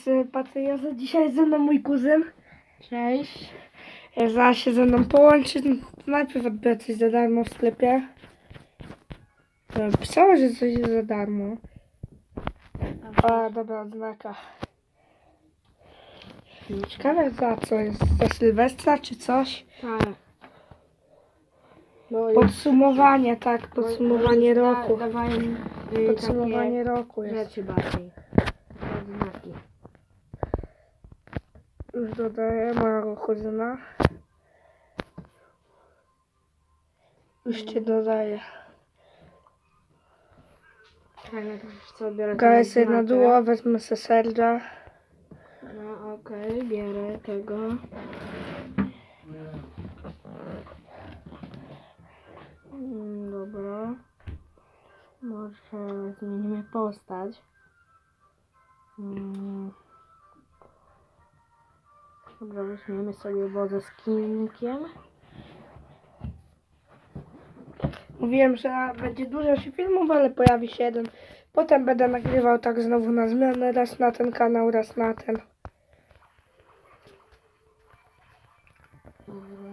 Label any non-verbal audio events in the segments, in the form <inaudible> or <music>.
sobie patrzę, ja za dzisiaj ze mną mój kuzyn. Cześć. Zaraz się ze mną połączy. Najpierw odbiorę coś za darmo w sklepie. Pisało, że coś jest za darmo. A, dobra, odznaka. Ciekawe za co jest, za Sylwestra czy coś? Tak. Bo Podsumowanie, tak, podsumowanie roku. Dawają y, Podsumowanie roku jest. rzeczy bardziej. Już dodaję mojego kuzyna. Już cię dodaję. Tak, ja też sobie na duo, wezmę se Serge'a. No okej, bierę tego. Mm, Dobra. Może zmienimy postać. Mm. Dobra, weźmiemy sobie wodze z kinkiem. Mówiłem, że będzie dużo się filmów, ale pojawi się jeden. Potem będę nagrywał tak znowu na zmianę, raz na ten kanał, raz na ten.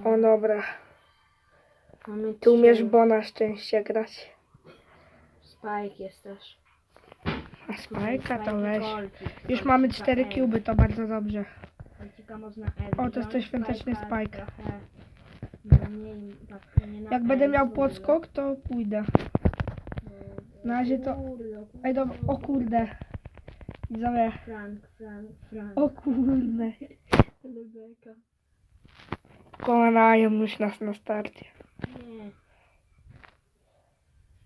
O dobra, Mamy ty umiesz bo na szczęście grać. Spike jest też. A spajka to weź. Już mamy cztery L. cuby, to bardzo dobrze. Kolcika można O, to jest ten świąteczny mniej, tak, Jak będę L, miał podskok, to pójdę. Na razie to-. Ej, dobra, o kurde. Widzowie, Frank, Frank, Frank. o kurde. Rebeka. Konają już nas na starcie.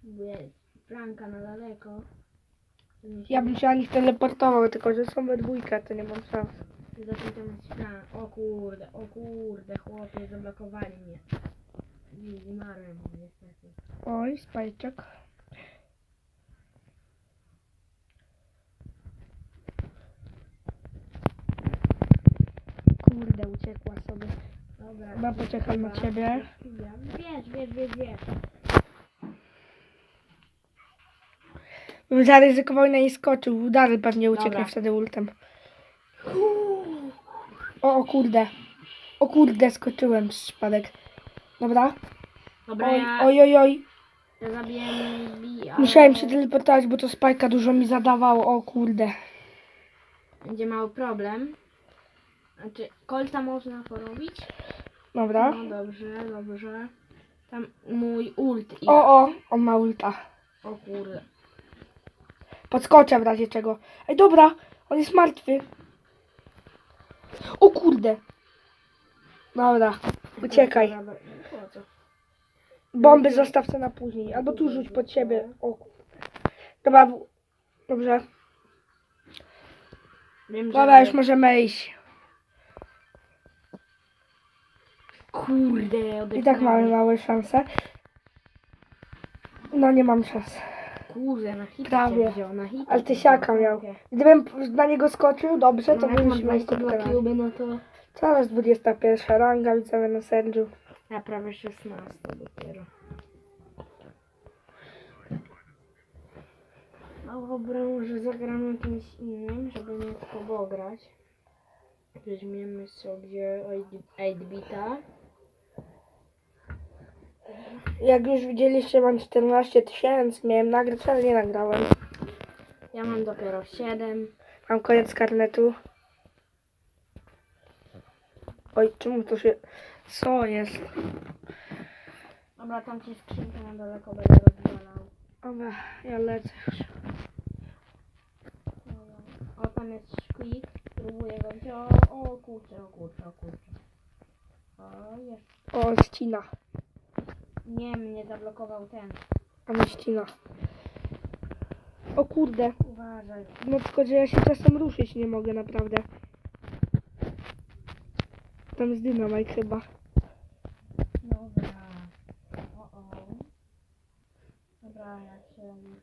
Nie. Franka na daleko. Ja bym się na nich teleportował, tylko że są we dwójkę, to nie mam szans. Zatem tam Frank. O kurde, o kurde, chłopie, zablokowali mnie. I umarłem niestety. Oj, spajczek. Kurde, uciekła sobie. Dobra. Chyba poczekam na ciebie. Wiesz, wiesz, wiesz, wiesz. Bym zaryzykował i na niej skoczył. Udary pewnie ucieknie Dobra. wtedy ultem. O, o kurde. O kurde, skoczyłem z przypadek. Dobra. Dobra, Oj, ja, oj, oj, oj. ja zabiję Bi, ale Musiałem się teleportować, bo to spajka dużo mi zadawało. O kurde. Będzie mały problem. Znaczy, kolta można porobić? Dobra. No dobrze, dobrze. Tam mój ult i... O, o, on ma ulta. o kurde. Podskoczę w razie czego. Ej, dobra, on jest martwy. O kurde. Dobra, uciekaj. Bomby zostaw to na później. Albo tu rzuć pod siebie. O kurde. Dobra, dobrze. Wiem. Dobra, już możemy iść. Kurde, I tak mamy małe szanse. No nie mam szans. Kurde, na hita Prawie. wziął, na hita Ale tysiaka miał. Gdybym na niego skoczył, dobrze, to bym już miał 22 kubkę. kiuby, no to... Teraz 21 ranga, widzę na Sergiu. Ja prawie 16 dopiero. No dobra, może zagramy kimś innym, żeby nie pograć. Weźmiemy sobie 8-bita. Jak już widzieliście, mam 14 tysięcy. Miałem nagrać, ale nie nagrałem. Ja mam dopiero 7. Mam koniec karnetu. Oj, czemu to się... Co jest? Dobra, tam ci skrzynkę na daleko będę rozwalał. Dobra, ja lecę już. O, tam jest szklik. Próbuję go wziąć. O, kurczę, o kurczę, o kurczę. O, jest. O, ścina. Nie, mnie zablokował ten. A mnie ścina. O kurde. Uważaj. No tylko, że ja się czasem ruszyć nie mogę, naprawdę. Tam jest dynamite chyba. Dobra. O, o. Dobra, jak się już...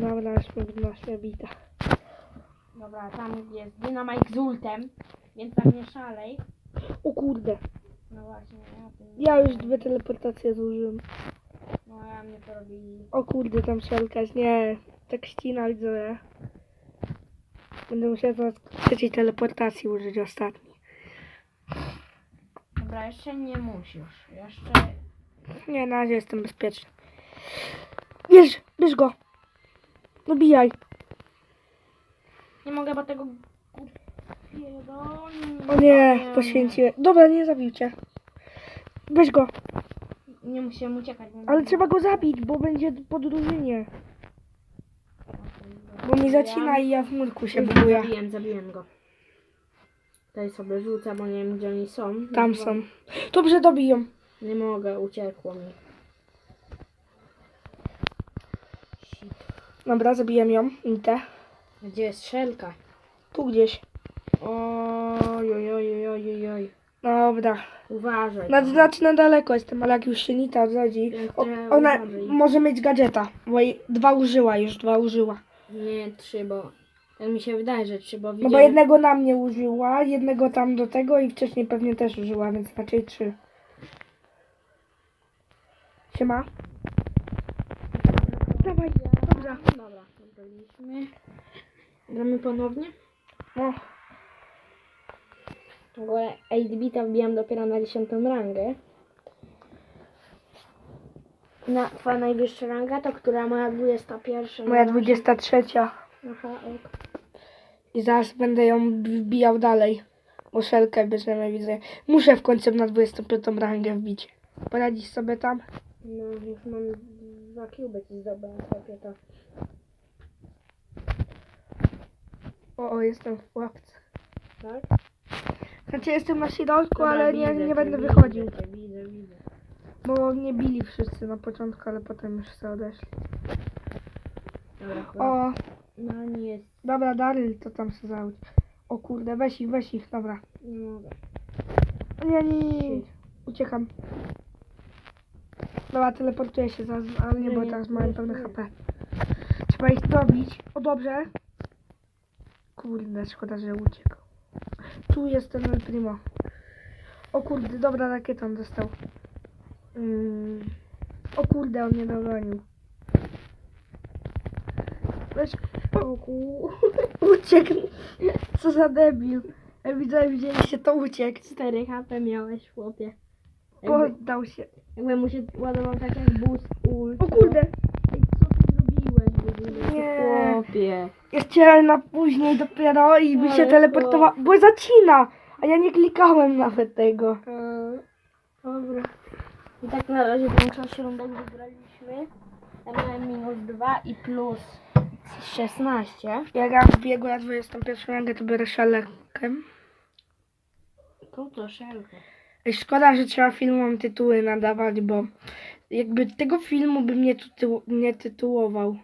Dobra, już mnie na bita. Dobra, tam jest dynamite z ultem, więc tam nie szalej. O kurde. No właśnie, ja tym... Ja już dwie teleportacje zużyłem. No ja mnie to robili. O kurde, tam szelka jest. Nie, tak ścina widzę. Będę musiała zaraz trzeciej teleportacji użyć ostatni. Dobra, jeszcze nie musisz. Jeszcze... Nie, na razie jestem bezpieczny. Bierz, bierz go. Dobijaj. Nie mogę, bo tego... O nie, poświęciłem. Dobra, nie zabił cię. Weź go. Nie musimy uciekać. bo- Ale trzeba go zabić, bo będzie po drużynie. Bo mi zacina i ja w murku się buduję. Zabiłem, zabiłem go. Tutaj sobie rzucę, bo nie wiem gdzie oni są. Tam są. Dobrze, dobiją. Nie mogę, uciekło mi. Shit. Dobra, zabiłem ją. Intę. Gdzie jest szelka? Tu gdzieś. Oj, oj, oj, oj, oj, oj. Dobra. Uważaj. Na, znaczy na daleko jestem, ale jak już się Nita odrodzi, o, ona uważaj. może mieć gadżeta, bo jej dwa użyła, już dwa użyła. Nie, trzy, bo... Tak mi się wydaje, że trzy, bo No bo widziałem... jednego na mnie użyła, jednego tam do tego i wcześniej pewnie też użyła, więc raczej trzy. Siema. Dawaj, dobra. Dobra, zrobiliśmy. Gramy ponownie? No, W ogóle 8-bita wbijam dopiero na 10 rangę. Na, twoja najwyższa ranga to która moja 21? moja 23. Aha, ok. I zaraz będę ją wbijał dalej. Bo szelkę bierzemy, widzę. Muszę w końcu na 25 rangę wbić. Poradzisz sobie tam? No, już mam dwa ci zdobyłem sobie to. O, o, jestem w pułapce. Tak? Znaczy jestem na środku, ale nie, nie będę wychodził. Bo mnie bili wszyscy na początku, ale potem już sobie odeszli. O, No nie jest, dobra, Daryl, to tam się załóż. O kurde, weź ich, weź ich, dobra. nie mogę. O nie, nie. Uciekam. Dobra, teleportuję się zaraz, ale nie, bo nie, teraz nie. pełne HP. Trzeba ich dobić. O, dobrze. Kurde, szkoda, że uciekł. Tu jest ten El Primo. O kurde, dobra rakietą dostał. Mm. O kurde, on mnie dogonił. Weź, o, ku- <laughs> uciekł. Co za debil. Ja widzę, widzieliście, to uciekł. 4 HP miałeś, chłopie. Jakby, Poddał się. jakby mu się ładował tak jak boost ult. O kurde. Nie. Chłopie. Ja chciałem na później dopiero i by się teleportował, bo zacina, a ja nie klikałem nawet tego. Dobra. I tak na razie większość rundek wygraliśmy. Ja miałem minus 2 i plus 16. Jak ja wbiegł na 21 rangę, to biorę szalekiem. Tu to szelkę. Ej, Szkoda, że trzeba filmom tytuły nadawać, bo jakby tego filmu bym nie, tytu- nie tytułował.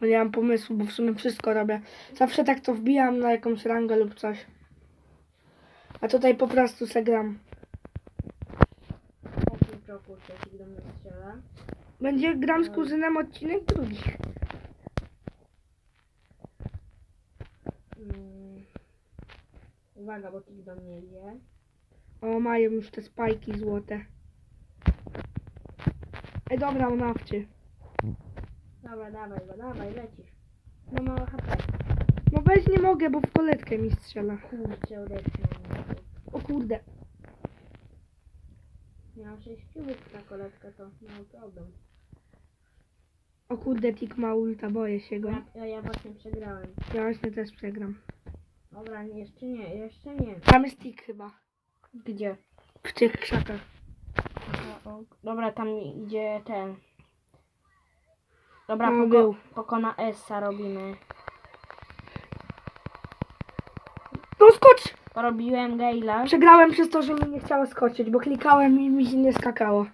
Bo nie mam pomysłu, bo w sumie wszystko robię. Zawsze tak to wbijam na jakąś rangę lub coś. A tutaj po prostu se gram. Kroku, do mnie strzela. Będzie gram z kuzynem odcinek drugi. Mm. Uwaga, bo tik do mnie idzie. O, mają już te spajki złote. Ej, dobra, on nawczy. Dobra, dawaj go, dawaj, lecisz. No mało HP. No weź nie mogę, bo w koletkę mi strzela. Kurczę, mnie. O kurde. Miał 6 kubów na koletkę, to no problem. O kurde, tik ma ulta, boję się go. Ja, ja, ja właśnie przegrałem. Ja właśnie też przegram. Dobra, nie, jeszcze nie, jeszcze nie. Tam jest tik chyba. Gdzie? W tych krzakach. Dobra, tam idzie ten. Dobra, No, poko pokona Essa robimy. No skocz! Porobiłem Gale'a. Przegrałem przez to, że mi nie chciało skoczyć, bo klikałem i mi się nie skakało.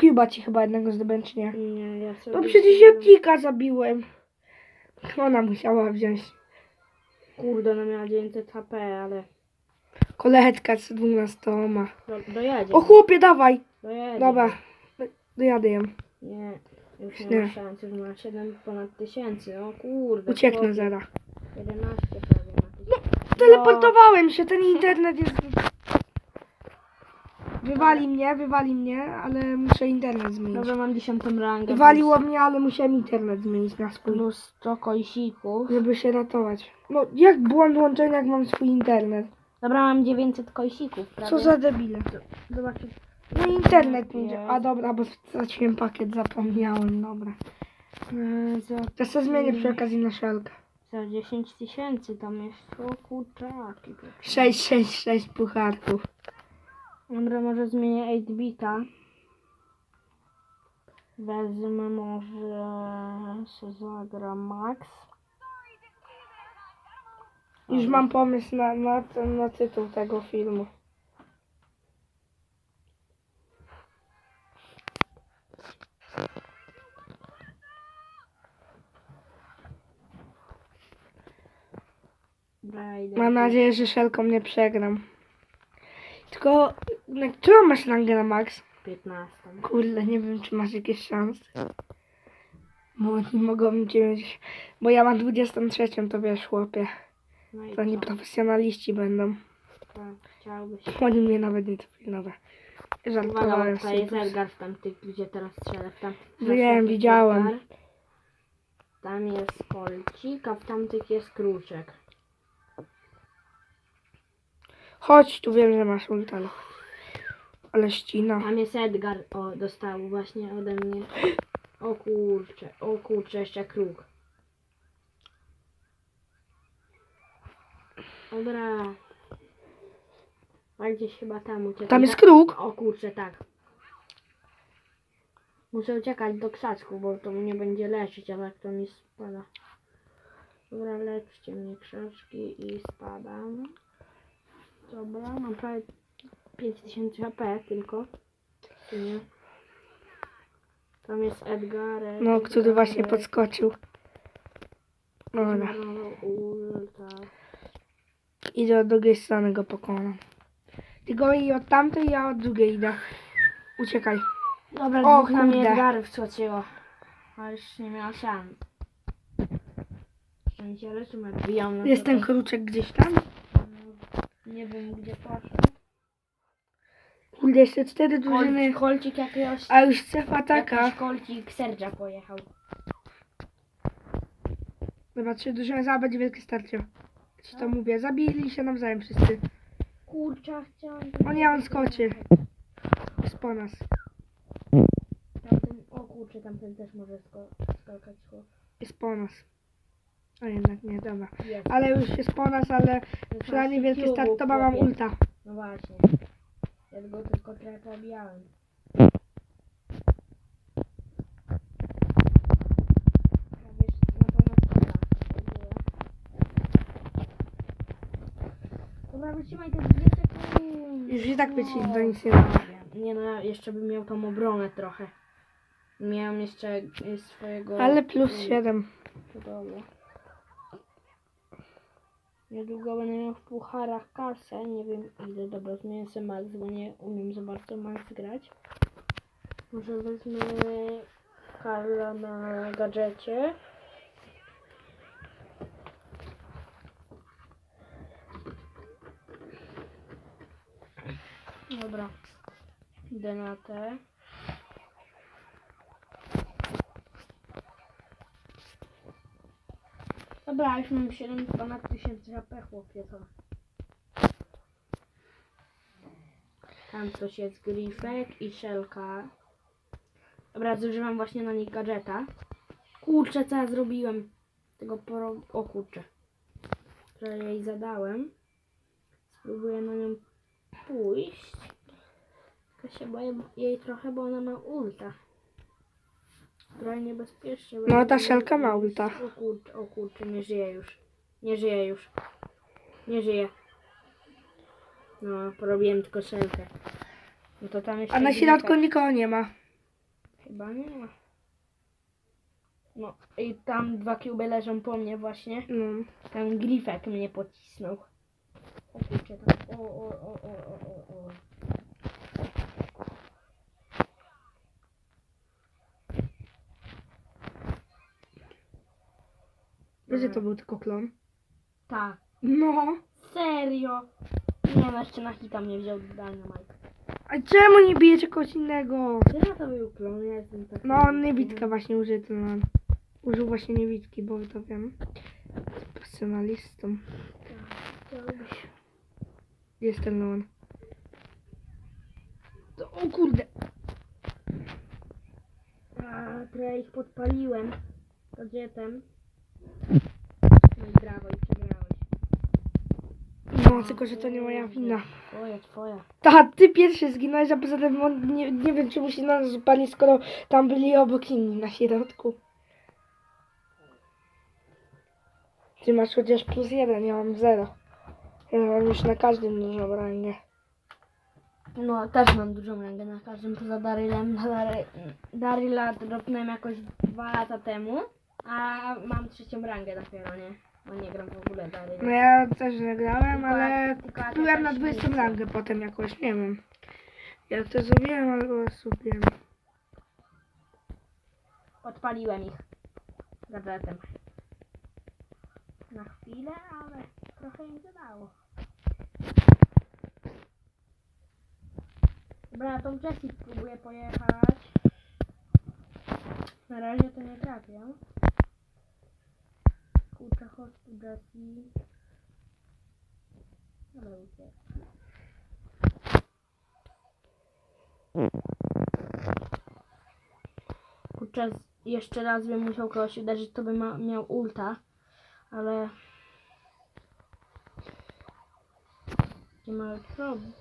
Cuba ci chyba jednego czy nie? Nie, ja sobie... No przecież ja tika zabiłem. Ona musiała wziąć. Kurde, ona miała 900 HP, ale... Koletka z 12. Do, dojadzie. O chłopie, dawaj! Dojadzie. Dobra, dojadę ją. Nie, już nie, Nie. ma szans, już ma 7 ponad tysięcy. O kurde. Ucieknę chłopie. zaraz. 11 prawie ma tysięcy. Teleportowałem się, ten internet jest... Wywali mnie, wywali mnie, ale muszę internet zmienić. Dobra, mam dziesiątą rangę. Wywaliło mnie, ale musiałem internet zmienić na swój, Plus 100 kojsików. żeby się ratować. No, jak błąd łączenia, jak mam swój internet? Dobra, mam 900 kojsików, prawie. Co za debile. Zobaczcie. No internet mi dzia- A dobra, bo straciłem pakiet, zapomniałem, dobra. Za, To sobie zmienię przy okazji na szelkę. za 10 tysięcy tam jest. O kurczaki. 6, 6, 6 pucharków. Dobra, może zmienię 8-bita. Wezmę może se zagram Max. Już mam pomysł na, na, na tytuł tego filmu. Idę Mam nadzieję, że szelką nie przegram. Tylko, na którą masz rangę na max? 15. Kurde, nie wiem, czy masz jakieś szanse. Bo oni mogą cię mieć... Bo ja mam 23, to wiesz, chłopie. No i To oni co? profesjonaliści będą. Tak, chciałbyś. Oni mnie nawet nie trafili, dobra. Uwaga, Żartowałem bo tutaj jest sobie. Edgar w tamtych, gdzie teraz strzelę. W tam, Wiem, widziałem. Tam jest kolcik, a w tamtych jest kruczek. Chodź, tu wiem, że masz ulta. ale- Ale ścina. Tam jest Edgar, o, dostał właśnie ode mnie. O kurcze, o kurcze, jeszcze kruk. Dobra. A gdzieś chyba tam uciekam. Tam jest kruk. O kurczę, tak. Muszę uciekać do krzaczku, bo to mnie będzie leczyć, a tak to mi spada. Dobra, leczcie mnie krzaczki i spadam. Dobra, mam prawie 5000 HP tylko. Nie? Tam jest Edgar. No, który właśnie podskoczył. Dobra, idę od drugiej strony go pokonam. Ty go i od tamtej, ja od drugiej idę. Uciekaj. Dobra, O, dwóch na mnie kurde. Wskoczyło. A już nie miała szans. Szczęście na Jest ten kruczek gdzieś tam? Nie wiem gdzie poszedł. Kurde, jeszcze cztery drużyny. Kolcik, kolcik jakiegoś... A już strefa taka. Jakiś kolcik Sergia pojechał. Dobra, trzy drużyny, za będzie wielkie starcie. Ci to mówię, zabili się nawzajem wszyscy. Kurczę, chciałam... O nie, on skoczy. Jest po nas. Tamten, o kurczę, tamten też może sko skakać. chłop. Jest po nas. A jednak nie, dobra. Jest. Ale już jest po nas, ale przynajmniej wielki start, to mam chłopie. ulta. No właśnie. Ja go tylko trochę pobijałem. Dobra, wytrzymaj te dwie sekundy. Już i tak by ci No. do nic nie dało. Nie no, ja jeszcze bym miał tą obronę trochę. Miałem jeszcze y, swojego... Ale plus y, 7. to dobra. Niedługo będę miał w pucharach kasę. Nie wiem ile. Dobra, zmienię sobie Max, bo nie umiem za bardzo Max grać. Może wezmę Karla na gadżecie. Dobra. Idę na te. Dobra, już mam 7 ponad 1000 HP, chłopie, to. Tam coś jest grifek i szelka. Dobra, zużywam właśnie na nich gadżeta. Kurczę, co ja zrobiłem? Tego poro... O kurczę. Że jej zadałem. Spróbuję na nią pójść. Tylko się boję jej trochę, bo ona ma ulta. Trochę niebezpiecznie. No, ta szelka ma ulta. O kurczę, o kurczę, nie żyje już. Nie żyje już. Nie żyje. No, porobiłem tylko szelkę. No to tam jeszcze... A na środku nikogo nie ma. Chyba nie ma. No i tam dwa kiuby leżą po mnie właśnie. No. Ten grifek mnie pocisnął. O kurczę, tam. O, o, o, o, o, o, Wiesz, że to był tylko klon? Tak. No. Serio? Nie no, jeszcze na hita mnie wziął Dynamite. A czemu nie bijecie kogoś innego? Na to był klon, ja jestem taki... No, niewidka właśnie użył ten on. Użył właśnie niewidki, bo to wiem. Jest profesjonalistą. Chciałbyś... Jest ten on. O kurde. A, trochę ich podpaliłem. Gadżetem. No i brawo, i przegrałeś. No, tylko że to nie moja wina. Twoja, twoja. Ta, ty pierwszy zginąłeś, a poza tym on, nie, nie wiem, czemu się nas zupełnie, skoro tam byli obok inni na środku. Ty masz chociaż plus jeden, ja mam zero. Ja mam już na każdym dużą rangę. No, też mam dużą rangę na każdym poza Darylem. Dary- Daryla dropnąłem jakoś dwa lata temu, a mam trzecią rangę dopiero, nie? Bo nie gram w ogóle No Darylem. ja też nie grałem, Tylko- ale tylko ja byłem na też 20 nie rangę potem jakoś, nie wiem. Jak to zrobiłem, ale zrobiłem. Odpaliłem ich gadżetem. Na chwilę, ale trochę im to dało. Dobra, ja tą Jessie próbuję pojechać. Na razie to nie trafię. Kurczę, chodź tu Jessie. Ale uciekł. Kurczę, jeszcze raz bym musiał kogoś uderzyć, to bym miał ulta, ale... Nie ma problem.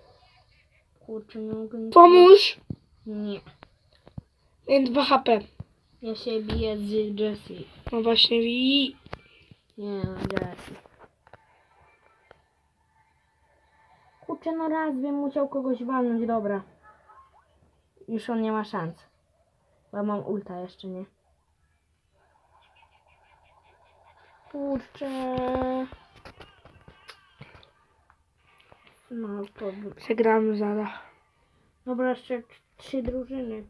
Kurczę, nie mogę nic... Pomóż! Nie. Miałem 2 HP. Ja się biję z Jessie. No właśnie i... Nie, Jessie. Kurczę, no raz bym musiał kogoś walnąć, dobra. Już on nie ma szans. Bo ja mam ulta jeszcze, nie? Kurczę. No, to... Przegramy zaraz. Dobra, jeszcze trzy drużyny.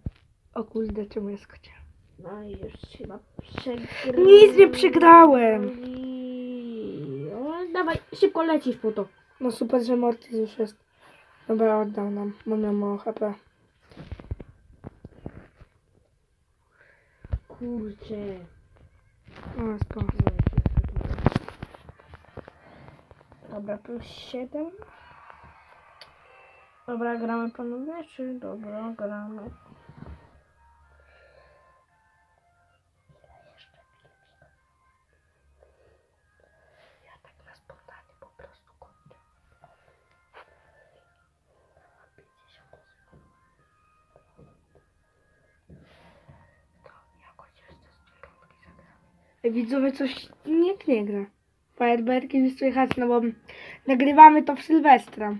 O kurde, czemu jest kocie? No i już chyba przegrałem. Nic nie przegrałem. Dawaj, szybko lecisz po to. No super, że Mortis już jest. Dobra, oddał nam, bo miał mało HP. Kurczę. O, spoko. Dobra, plus 7. Dobra, gramy panowie, czy dobra, gramy. Widzowie, coś nikt nie gra. Fajerwerki nie słychać, no bo nagrywamy to w Sylwestra. Nie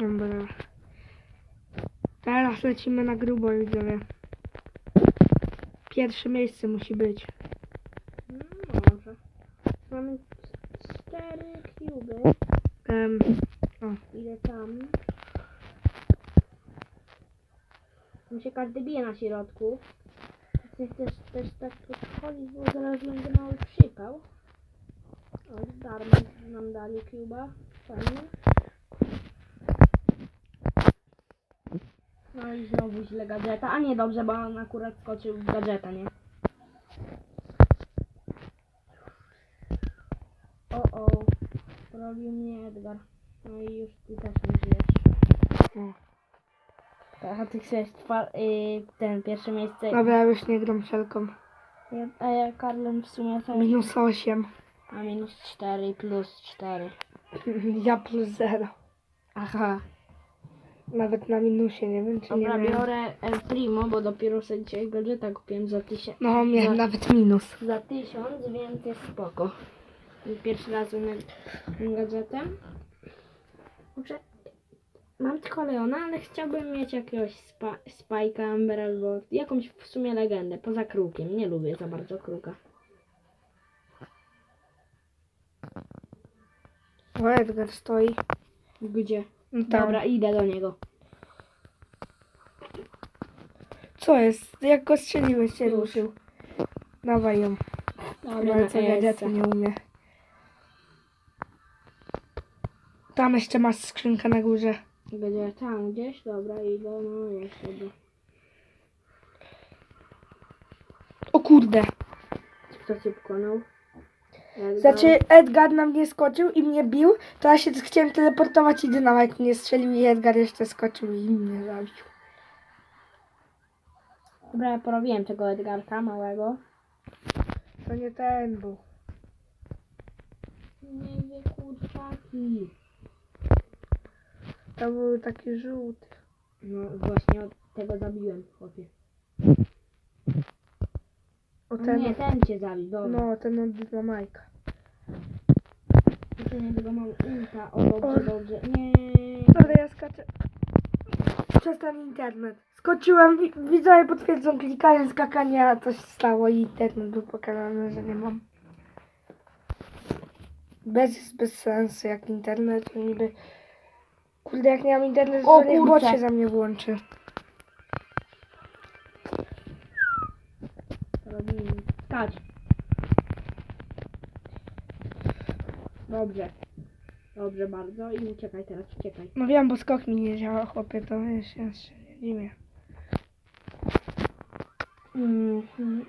nie. Dobra. Teraz lecimy na grubo, widzowie. Pierwsze miejsce musi być. No, może. Mamy cztery cuby. Um, Ile tam? Tam się każdy bije na środku. Nie chcesz też tak podchodzić, bo zaraz będzie mały przypał. O, darmo nam dali cuba. Fajnie. No i znowu źle gadżeta. A nie dobrze, bo on akurat skoczył w gadżeta, nie? O, o. Robił mnie Edgar. No i już ty też nie żyjesz. A ty chcesz twa- y, ten pierwsze miejsce. Dobra, ja już nie gram wszelką. Ja, a ja Karlem w sumie też. Minus 8. A minus 4 plus 4. <laughs> Ja plus 0. Aha. Nawet na minusie, nie wiem czy Dobra, nie miałem. biorę El Primo, bo dopiero sobie dzisiaj gadżeta kupiłem za tysiąc. No, miałem za, nawet minus. za tysiąc, więc jest spoko. Pierwszy raz tym gadżetem. Muszę... Mam tylko Leona, ale chciałbym mieć jakiegoś spa, Spike'a, Amber albo jakąś w sumie legendę, poza krukiem. Nie lubię za bardzo kruka. O, Edgar stoi. Gdzie? No tam. Dobra, idę do niego. Co jest? Jak go strzeliłeś, się Już. ruszył. Dawaj ją. Dobra, co gadżetu nie umie. Tam jeszcze masz skrzynkę na górze. Gdzie? Tam gdzieś? Dobra, idę, no jest sobie. O kurde. Kto cię pokonał? Znaczy Edgar na mnie skoczył i mnie bił, to ja się chciałem teleportować i dynamit mnie strzelił i Edgar jeszcze skoczył i mnie zabił. Dobra, ja porobiłem tego Edgarka małego. To nie ten był. Nie wie kurczaki. To był taki żółty. No właśnie od tego zabiłem, chłopie. O No ten. nie, ten cię zabił, dobra. No, ten od dynamajka. No. Nie tego mam ulta, o dobrze, dobrze. Nie. Dobra, ja skaczę. Przez ten internet. Skoczyłem, wi- widzowie potwierdzą, klikając skakanie, a coś stało i internet był pokazany, że nie mam. Bez jest bez sensu, jak internet, to niby... Kurde, jak nie mam internetu, O to niech bot kurczę. się za mnie włączy. Skacz. Dobrze. Dobrze bardzo i uciekaj teraz, uciekaj. No wiem, bo skok mi nie działa, chłopie, to wiesz, ja się nie dziwię. Mhm.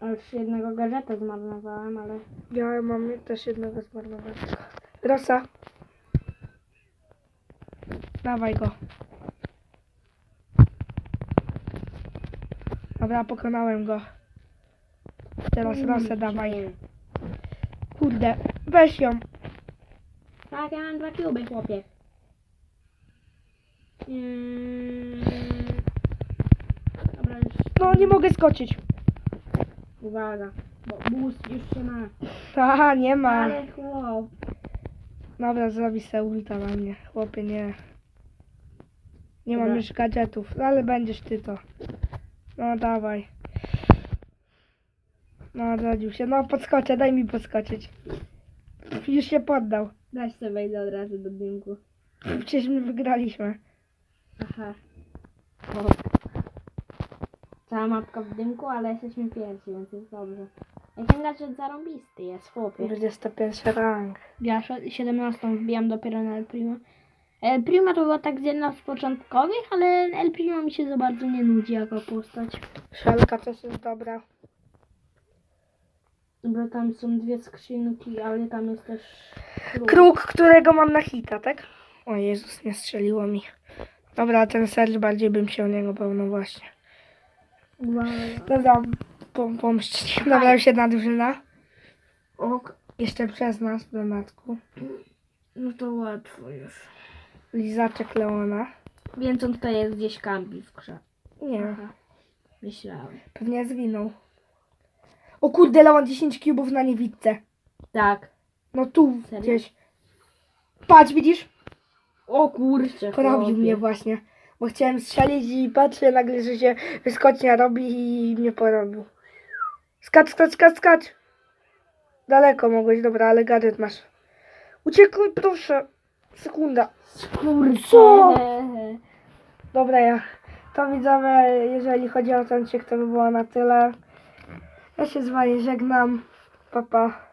A już jednego gadżeta zmarnowałem, ale... Ja mam też jednego zmarnowanego. Rosa. Dawaj go. Dobra, pokonałem go. Teraz Rosę dawaj. Kurde, weź ją. Tak, ja mam dwa kluby, chłopie. Mm. Dobra, już... No, nie mogę skoczyć. Uwaga, bo boost już się ma. Aha, nie ma. Ale chłop. Dobra, zrobi se ulta na mnie. Chłopie, nie. Nie mam Dobra. już gadżetów, ale będziesz ty to. No, dawaj. No, zgodził się. No, podskoczę, daj mi podskoczyć. Już się poddał. Daj sobie wejdę od razu do dymku. Przecież my wygraliśmy. Aha. O. Cała mapka w dymku, ale jesteśmy pierwsi, więc jest dobrze. Ja ten gadżet zarąbisty jest, chłopie. 21 rank. Ja sz- 17 wbijam dopiero na El Primo. El Primo to było tak z jedna z początkowych, ale El Primo mi się za bardzo nie nudzi jako postać. Szelka też jest dobra. Bo tam są dwie skrzynki, ale tam jest też kruk. Kruk, którego mam na hita, tak? O Jezus, nie strzeliło mi. Dobra, ten sercz bardziej bym się o niego bał, no właśnie. Dobra, pom pomszczcie. Dobra, już jedna drużyna. Ok. Jeszcze przez nas w dodatku. No to łatwo już. Lizaczek Leona. Więc on tutaj jest gdzieś kampi w grze. Nie, Aha. Myślałem. pewnie zginął. O kurde, Leon 10 kubów na niewidce. Tak. No tu Serio? gdzieś. Patrz, widzisz? O kurczę. Porobił chłopie. mnie właśnie. Bo chciałem strzelić i patrzę nagle, że się wyskocznia robi i mnie porobił. Skacz, skacz, skacz, skacz. Daleko mogłeś, dobra, ale gadżet masz. Uciekaj, proszę. Sekunda. Kurczę. Dobra, ja. To widzowie, jeżeli chodzi o ten ciek, to by było na tyle. Ja się z wami żegnam. Pa, pa.